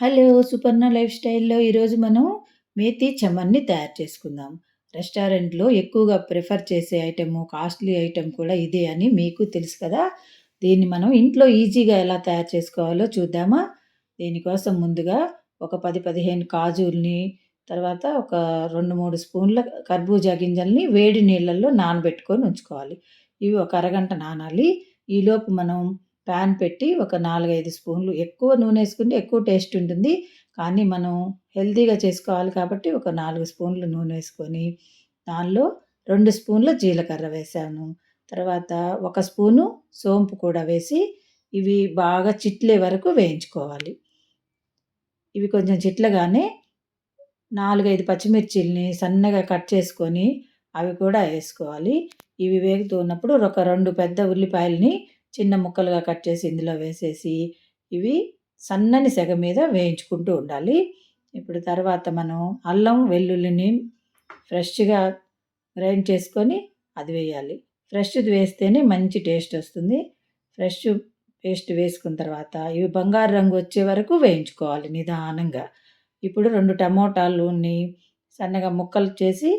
Hello! Suparna life స్టైల్‌లో ఈరోజు మనం మేతి చమన్‌ని తయారు చేసుకుందాం. రెస్టారెంట్‌లో ఎక్కువగా ప్రిఫర్ చేసే ఐటెము, కాస్ట్‌లీ ఐటెం కూడా ఇదే అని మీకు తెలుసు కదా! దీన్ని మనం ఇంట్లో ఈజీగా ఎలా తయారు చేసుకోవాలో చూద్దామా? దీనికోసం ముందుగా ఒక 10, 15 కాజుల్ని, తర్వాత ఒక 2, 3 స్పూన్ల కర్బూజా గింజల్ని వేడి నీళ్ళల్లో నానబెట్టుకొని ఉంచుకోవాలి. ఇవి ఒక అరగంట నానాలి. ఈలోపు మనం పాన్ పెట్టి ఒక 4, 5 స్పూన్లు ఎక్కువ నూనె వేసుకుంటే ఎక్కువ టేస్ట్ ఉంటుంది. కానీ మనం హెల్తీగా చేసుకోవాలి కాబట్టి ఒక నాలుగు స్పూన్లు నూనె వేసుకొని, దానిలో రెండు స్పూన్ల జీలకర్ర వేసాను తర్వాత ఒక స్పూను సోంపు కూడా వేసి, ఇవి బాగా చిట్లే వరకు వేయించుకోవాలి. ఇవి కొంచెం చిట్లగానే 4, 5 పచ్చిమిర్చిల్ని సన్నగా కట్ చేసుకొని, అవి కూడా వేసుకోవాలి. ఇవి వేగుతూ ఉన్నప్పుడు ఒక రెండు పెద్ద ఉల్లిపాయలని చిన్న ముక్కలుగా కట్ చేసి ఇందులో వేసేసి, ఇవి సన్నని సెగ మీద వేయించుకుంటూ ఉండాలి. ఇప్పుడు తర్వాత మనం అల్లం, వెల్లుల్లిని ఫ్రెష్‌గా గ్రైండ్ చేసుకొని అది వేయాలి. ఫ్రెష్‌ది వేస్తేనే మంచి టేస్ట్ వస్తుంది. ఫ్రెష్ పేస్ట్ వేసుకున్న తర్వాత ఇవి బంగారు రంగు వచ్చే వరకు వేయించుకోవాలి నిదానంగా. ఇప్పుడు రెండు టమోటాలుని సన్నగా ముక్కలు చేసి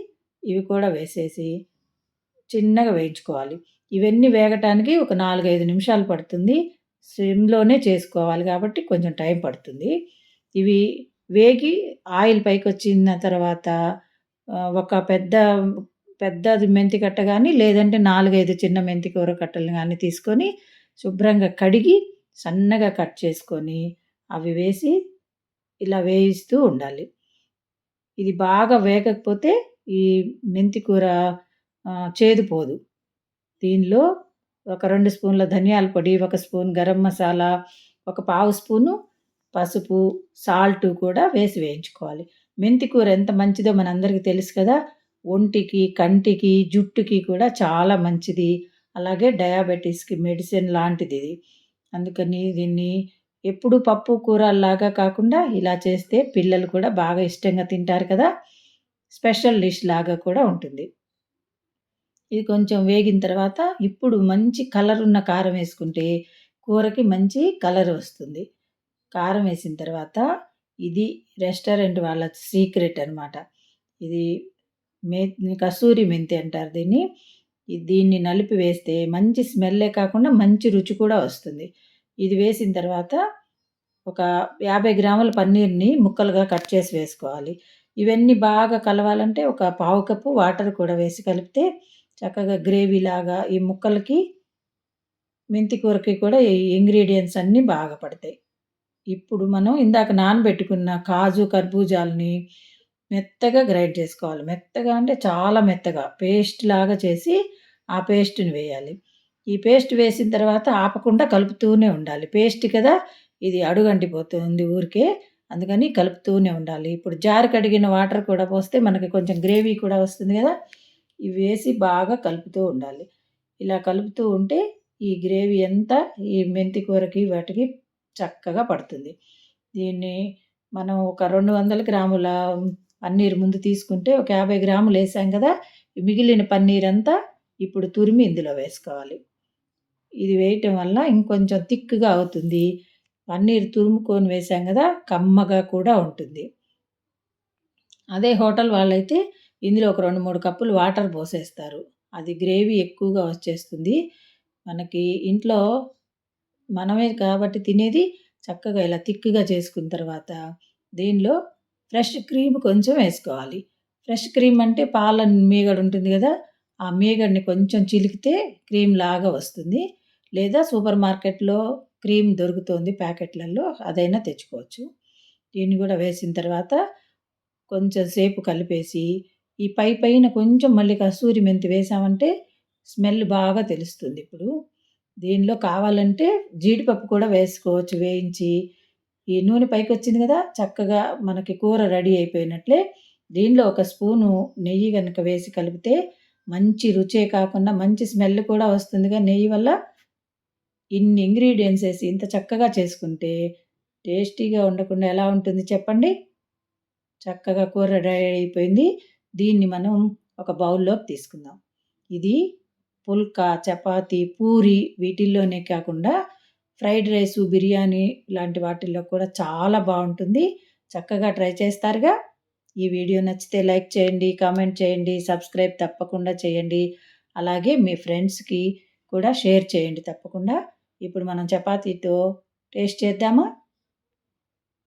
ఇవి కూడా వేసేసి చిన్నగా వేయించుకోవాలి. ఇవన్నీ వేగటానికి ఒక 4, 5 నిమిషాలు పడుతుంది. సిమ్‌లోనే చేసుకోవాలి కాబట్టి కొంచెం టైం పడుతుంది. ఇవి వేగి ఆయిల్ పైకి వచ్చిన తర్వాత ఒక పెద్ద పెద్దది మెంతి కట్ట కానీ లేదంటే 4, 5 చిన్న మెంతి కూర కట్టలు కానీ తీసుకొని శుభ్రంగా కడిగి సన్నగా కట్ చేసుకొని, అవి వేసి ఇలా వేయిస్తూ ఉండాలి. ఇది బాగా వేగకపోతే ఈ మెంతి కూర చేదుపోదు చేదు పోదు. దీనిలో ఒక రెండు స్పూన్ల ధనియాల పొడి, ఒక స్పూన్ గరం మసాలా, ఒక పావు స్పూను పసుపు, సాల్టు కూడా వేసి వేయించుకోవాలి. మెంతి కూర ఎంత మంచిదో మనందరికీ తెలుసు కదా! ఒంటికి, కంటికి, జుట్టుకి కూడా చాలా మంచిది. అలాగే డయాబెటిస్‌కి మెడిసిన్ లాంటిదిది. అందుకని దీన్ని ఎప్పుడు పప్పు కూరల్లాగా కాకుండా ఇలా చేస్తే పిల్లలు కూడా బాగా ఇష్టంగా తింటారు కదా! స్పెషల్ డిష్ లాగా కూడా ఉంటుంది. ఇది కొంచెం వేగిన తర్వాత ఇప్పుడు మంచి కలర్ ఉన్న కారం వేసుకుంటే కూరకి మంచి కలర్ వస్తుంది. కారం వేసిన తర్వాత ఇది రెస్టారెంట్ వాళ్ళ సీక్రెట్ అనమాట. ఇది మే కసూరి మెంతి అంటారు దీన్ని. దీన్ని నలిపి వేస్తే మంచి స్మెల్లే కాకుండా మంచి రుచి కూడా వస్తుంది. ఇది వేసిన తర్వాత ఒక 50 గ్రాముల పన్నీర్‌ని ముక్కలుగా కట్ చేసి వేసుకోవాలి. ఇవన్నీ బాగా కలవాలంటే ఒక పావు కప్పు వాటర్ కూడా వేసి కలిపితే చక్కగా గ్రేవీలాగా ఈ ముక్కలకి, మెంతి కూరకి కూడా ఈ ఇంగ్రీడియంట్స్ అన్నీ బాగా పడతాయి. ఇప్పుడు మనం ఇందాక నానబెట్టుకున్న కాజు, కర్బూజాలని మెత్తగా గ్రైండ్ చేసుకోవాలి. మెత్తగా అంటే చాలా మెత్తగా పేస్ట్ లాగా చేసి ఆ పేస్ట్‌ని వేయాలి. ఈ పేస్ట్ వేసిన తర్వాత ఆపకుండా కలుపుతూనే ఉండాలి. పేస్ట్ కదా! ఇది అడుగంటిపోతుంది ఊరికే. అందుకని కలుపుతూనే ఉండాలి. ఇప్పుడు జారు కడిగిన వాటర్ కూడా పోస్తే మనకి కొంచెం గ్రేవీ కూడా వస్తుంది కదా! ఇవి వేసి బాగా కలుపుతూ ఉండాలి. ఇలా కలుపుతూ ఉంటే ఈ గ్రేవీ అంతా ఈ మెంతి కూరకి వాటికి చక్కగా పడుతుంది. దీన్ని మనం ఒక 200 గ్రాముల పన్నీర్ ముందు తీసుకుంటే ఒక 50 గ్రాములు వేసాం కదా! మిగిలిన పన్నీర్ అంతా ఇప్పుడు తురిమి ఇందులో వేసుకోవాలి. ఇది వేయటం వల్ల ఇంకొంచెం థిక్‌గా అవుతుంది. పన్నీర్ తురుముకొని వేసాం కదా! కమ్మగా కూడా ఉంటుంది. అదే హోటల్ వాళ్ళైతే ఇందులో ఒక 2, 3 కప్పులు వాటర్ పోసేస్తారు. అది గ్రేవీ ఎక్కువగా వచ్చేస్తుంది. మనకి ఇంట్లో మనమే కాబట్టి తినేది చక్కగా ఇలా థిక్‌గా చేసుకున్న తర్వాత దీనిలో ఫ్రెష్ క్రీమ్ కొంచెం వేసుకోవాలి. ఫ్రెష్ క్రీమ్ అంటే పాల మీగడ ఉంటుంది కదా! ఆ మీగడిని కొంచెం చిలికితే క్రీమ్ లాగా వస్తుంది. లేదా సూపర్ మార్కెట్‌లో క్రీమ్ దొరుకుతుంది ప్యాకెట్‌లలో అదైనా తెచ్చుకోవచ్చు. దీన్ని కూడా వేసిన తర్వాత కొంచెం సేపు కలిపేసి ఈ పై పైన కొంచెం మళ్ళీ కస్తూరి మెంతి వేసామంటే స్మెల్ బాగా తెలుస్తుంది ఇప్పుడు. దీనిలో కావాలంటే జీడిపప్పు కూడా వేసుకోవచ్చు వేయించి. ఈ నూనె పైకి వచ్చింది కదా! చక్కగా మనకి కూర రెడీ అయిపోయినట్లే. దీనిలో ఒక స్పూను నెయ్యి కనుక వేసి కలిపితే మంచి రుచే కాకుండా మంచి స్మెల్ కూడా వస్తుందిగా నెయ్యి వల్ల. ఇన్ని ఇంగ్రీడియంట్స్ వేసి ఇంత చక్కగా చేసుకుంటే టేస్టీగా ఉండకుండా ఎలా ఉంటుంది చెప్పండి? చక్కగా కూర రెడీ అయిపోయింది. దీన్ని మనం ఒక బౌల్‌లోకి తీసుకుందాం. ఇది పుల్కా, చపాతి పూరి వీటిల్లోనే కాకుండా ఫ్రైడ్ రైసు, బిర్యానీ లాంటి వాటిల్లో కూడా చాలా బాగుంటుంది చక్కగా ట్రై చేస్తారుగా? ఈ వీడియో నచ్చితే లైక్ చేయండి, కామెంట్ చేయండి, సబ్స్క్రైబ్ తప్పకుండా చేయండి. అలాగే మీ ఫ్రెండ్స్‌కి కూడా షేర్ చేయండి తప్పకుండా. ఇప్పుడు మనం చపాతీతో టేస్ట్ చేద్దామా?